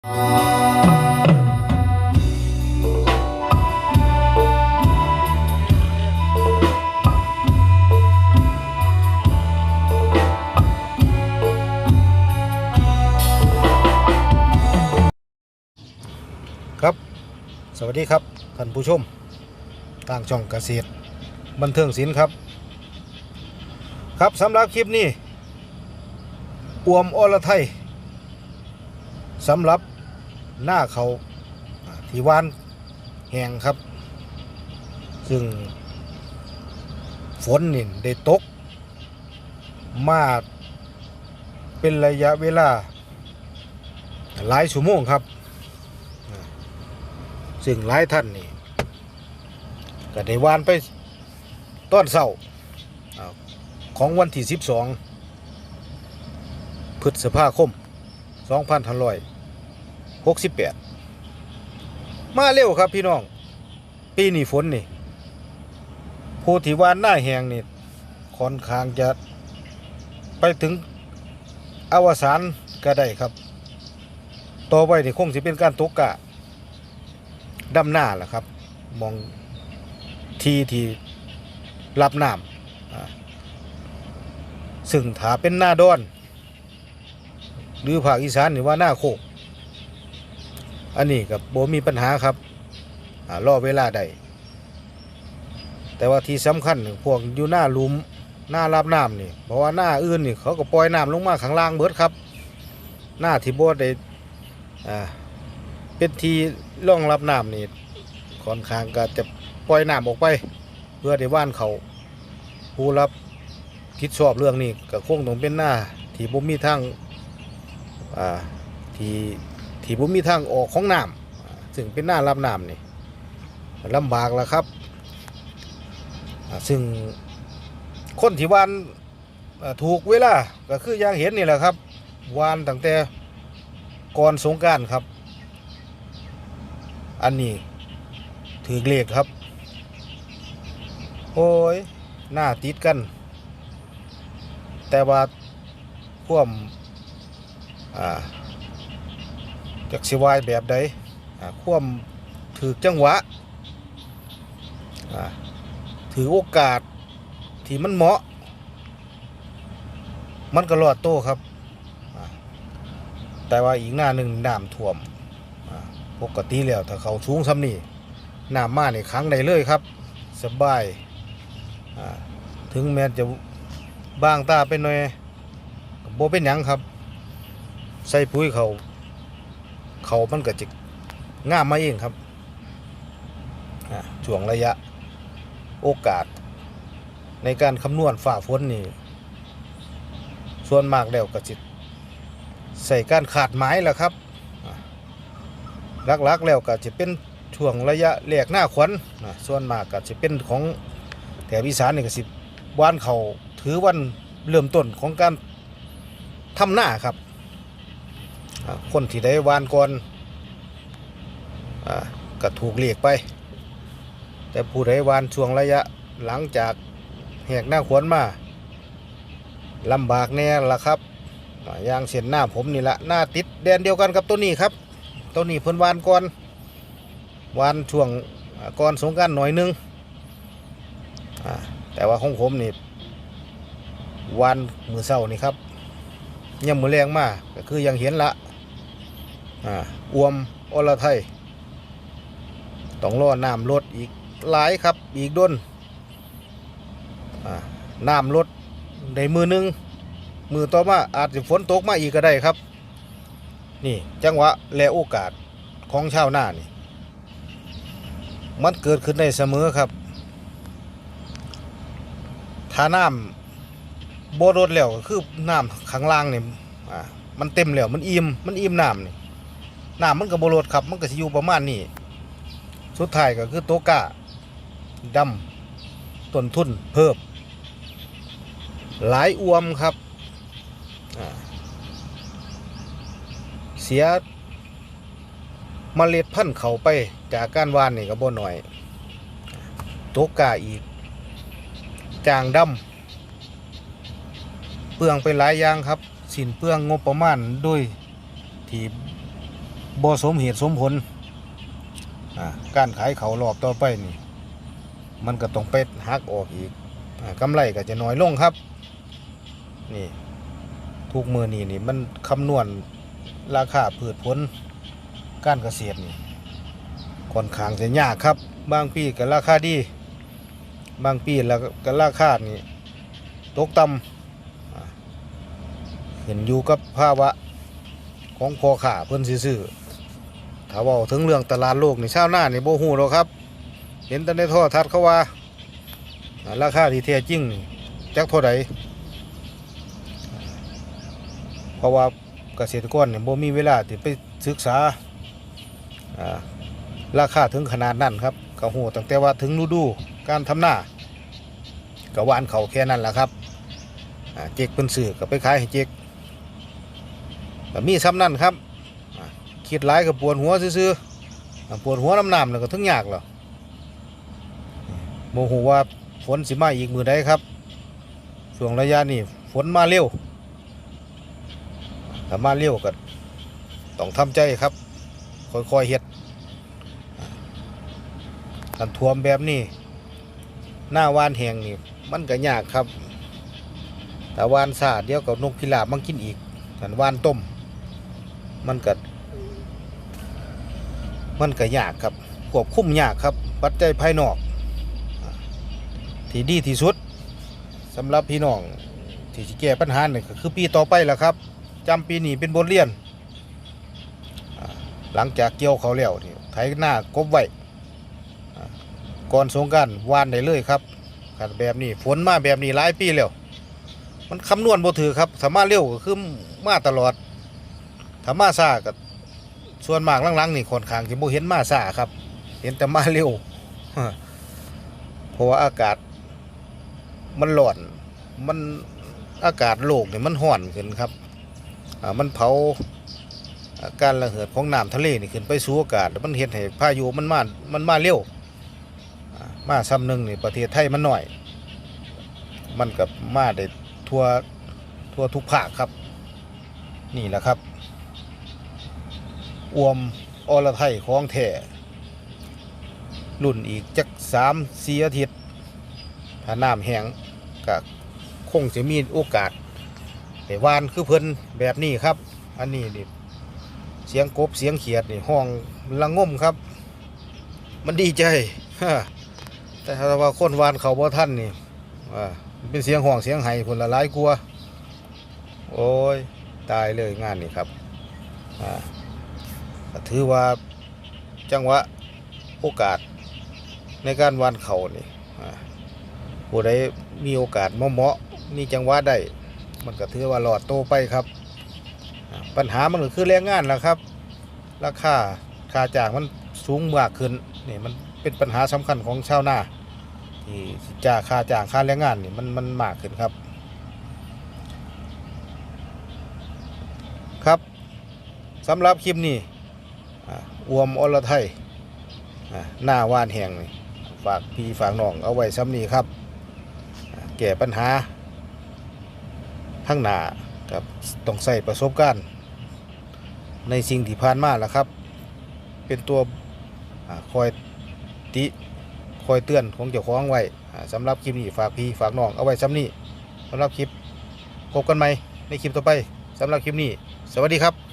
ครับ สวัสดีครับท่านผู้ชมทางช่องเกษตร บันเทิงศิลป์ครับ ครับสำหรับคลิปนี้อวมอรไทยสำหรับ หน้าเขาที่วานแหงครับ ซึ่งฝนนี่ได้ตก มาเป็นระยะเวลา หลายชั่วโมงครับซึ่งหลายท่านนี่ก็ได้วานไปต้อนเศร้าของวันที่ 12 พฤษภาคม 68 มาเร็วครับพี่น้อง ปีนี้ฝนนี่ผู้ที่วานหน้าแหงนี่ค่อนข้างจะไปถึงอวสานก็ได้ครับ ต่อไปนี่คงสิเป็นการตกกะดำหน้าแหละครับ มองทีที่รับน้ำซึ่งถ้าเป็นหน้าดอน หรือภาคอีสานนี่ว่าหน้าโคก อันนี้กับโบมีปัญหาครับอรอเวลาได้แต่ว่าที่สำคัญพวกอยู่หน้าลุมหน้ารับน้ำนี่เพราะว่าหน้าอื่นนี่เขาก็ปล่อยน้ำลงมาข้างล่างเบิดครับ หน้าที่โบได้เป็นทีร่องรับน้ำนี่ค่อนข้างก็จะปล่อยน้ำออกไป เพื่อได้ว่านเขาผู้รับผิดชอบเรื่องนี้ก็คงต้องเป็นหน้าที่บ่มีทางที่ ที่บ่มีทางออกของน้ำซึ่งเป็นหน้ารับน้ำนี่ลำบากแล้วครับ ซึ่งคนที่วานถูกเวลาก็คืออย่างเห็นนี่แหละครับวานตั้งแต่ก่อนสงกรารครับ อันนี้ถือเลขครับ โอ้ยหน้าติดกัน แต่ว่าพ่วมอ่า จักสิวายแบบใดควมถือจังหวะถือโอกาสที่มันเหมาะ มันก็รอดโต้ครับ แต่ว่าอีกหน้าหนึ่งน้ำท่วมปกติแล้วถ้าเขาสูงซ้ำนี่น้ำมาในครั้งใดเลยครับ สบาย ถึงแม้จะบางตาเป็นหน่อยก็บ่เป็นหยังครับ ใส่ปุ๋ยเขา เขามันก็จะง่ามมาเองครับช่วงระยะโอกาส ในการคำนวณฝ่าฝนนี่ ส่วนมากแล้วก็จิใส่การขาดไม้แหละครับลักๆแล้วก็จะเป็นช่วงระยะแรกหน้าขวัญนส่วนมากก็จะเป็นของแถบอีสานนี่ก็สิบวานเขาถือวันเริ่มต้นของการทำหน้าครับ คนที่ได้วานก่อนอก็ถูกเรียกไป แต่ผู้ใดวานช่วงระยะหลังจากแหกหน้าขวัญมาลำบากแน่ละครับอย่างเส้นหน้าผมนี่ละหน้าติดแดนเดียวกันกับตัวนี้ครับตัวนี้เพิ่นวานก่อนวานช่วงก่อนสงการหน่อยนึงแต่ว่าของผมนี่วานมือเศร้านี่ครับยังมือแรงมากก็คือยังเห็นละ อ่าอวมอรไทยต้องรอน้ำลดอีกหลายครับอีกด้นน้ำลดได้มือหนึง มือต่อมาอาจจะฝนตกมาอีกก็ได้ครับ นี่จังหวะและโอกาสของชาวนานี่ มันเกิดขึ้นได้เสมอครับถ้าน้ำโบรดแล้วคือน้ำข้างล่างนี่มันเต็มแล้วมันอิ่มมันอิ่มน้ำนี่ น้ำมันก็บรดครับ มันก็สิอยู่ประมาณนี้สุดท้ายก็คือโตกะดำต้นทุนเพิ่มหลายอวมครับ เสียเมล็ดพันธุ์เขาไปจากการวานนี่ก็บ่หน่อยโตกกาอีก จางดำเปลืองไปหลายอย่างครับ สินเปลืองงบประมาณโดยที่ บ่สมเหตุสมผลการขายเขารอบต่อไปนี่ มันก็ต้องไปหักออกอีกอากำไรก็จะน้อยลงครับ นี่ ทุกมือนี่นี่มันคำนวณราคาพืชผลการเกษตรนี่ค่อนข้างจะยากครับ บางปีก็ราคาดี บางปีแล้วก็ราคานี่ตกต่ำอ่าขึ้นอยู่กับภาวะของพอขาเพิ่นสิซื้อ ถ้าว่าถึงเรื่องตลาดโลกนี่ชาวนานี่บ่ฮู้หรอกครับ เห็นแต่ในโทรทัศน์เขาว่า ราคาที่แท้จริงจักเท่าใดเพราะว่าเกษตรกรเนี่ยบ่มีเวลาที่ไปศึกษาราคาถึงขนาดนั้นครับก็ฮู้ตั้งแต่ว่าถึงฤดูการทำหน้าก็หวานเขาแค่นั้นแหละครับเจ๊กเพิ่นซื้อก็ไปขายให้เจ๊กก็มีซ้ำนั่นครับ คิดหลายก็ปวดหัวซื่อๆปวดหัวน้ำน้ำแล้วก็ถึงยากหรอโมโหว่าฝนสิมาอีกมือใดครับช่วงระยะนี้ฝนมาเร็วถ้ามาเร็วก็ต้องทำใจครับค่อยๆเฮ็ดกันท่วมแบบนี้หน้าวานแหงนี่มันก็ยากครับแต่วานสาดเดียวกับนกพิราบมันกินอีกแต่วานต้ม มันก็ มันก็ยากครับควบคุมยากครับปัจจัยภายนอก ที่ดีที่สุดสำหรับพี่น้องที่จะแก้ปัญหาเนี่ยก็คือปีต่อไปแหละครับจำปีนี้เป็นบทเรียน หลังจากเกี่ยวเขาแล้วนี่ไถหน้ากบไว้ก่อนสงกรารวานได้เลยครับขแบบนี้ฝนมาแบบนี้หลายปีแล้วมันคำนวณบ่ถือครับถ้ามาเร็วก็คือมาตลอดถ้ามาซ่าก็ ส่วนมากหลังๆนี่ค่อนข้างที่บ่เห็นมาซ่าครับ เห็นแต่มาเร็วเพราะว่าอากาศ มันร้อน มันอากาศโลกเนี่ยมันห่อนขึ้นครับอ่ามันเผาอาการระเหิดของน้ำทะเลนี่ขึ้นไปสู่อากาศแล้วมันเห็นให้พายุมันมามันมาเร็วมาซ้ำหนึ่งนี่ประเทศไทยมันหน่อย มันกับมาได้ทั่วทั่วทุกภาคครับ นี่แหละครับ อวมอรไทยของแท้รุ่นอีกจักสามสี่อาทิตย์ถ้าน้ำแห้งก็คงจะมีโอกาสแต่วานคือเพิ่นแบบนี้ครับ อันนี้นี่เสียงกบเสียงเขียดนี่ห้องละงมครับ มันดีใจแต่ถ้าว่าคนวานเขาบ่ท่านนี่อ่ามันเป็นเสียงห้องเสียงไห้คนละหลายกลัว โอ้ย ตายเลยงานนี่ครับอ่า ก็ถือว่าจังหวะโอกาสในการวานเขานี่ผู้ใดมีโอกาสเหมาะๆมีจังหวะได้ มันก็ถือว่าหลอดโตไปครับ ปัญหามันก็คือแรงงานแหละครับ ราคาค่าจ้างมันสูงมากขึ้นนี่มันเป็นปัญหาสำคัญของชาวนาที่จ้าค่าจ้างค่าแรงงานนี่มันมันมากขึ้นครับ ครับสำหรับคลิปนี้ อวมอรไทยหน้าว่านแห่งฝากพี่ฝากน้องเอาไว้ซ้ำนี้ครับ แก้ปัญหาทั้งหน้ากับต้องใส่ประสบการณ์ ในสิ่งที่ผ่านมาแล้วครับ เป็นตัวคอยติคอยเตือนของเจ้าของไว้สำหรับคลิปนี้ฝากพี่ฝากน้องเอาไว้ซ้ำนี้สำหรับคลิปพบกันใหม่ในคลิปต่อไปสำหรับคลิปนี้ สวัสดีครับ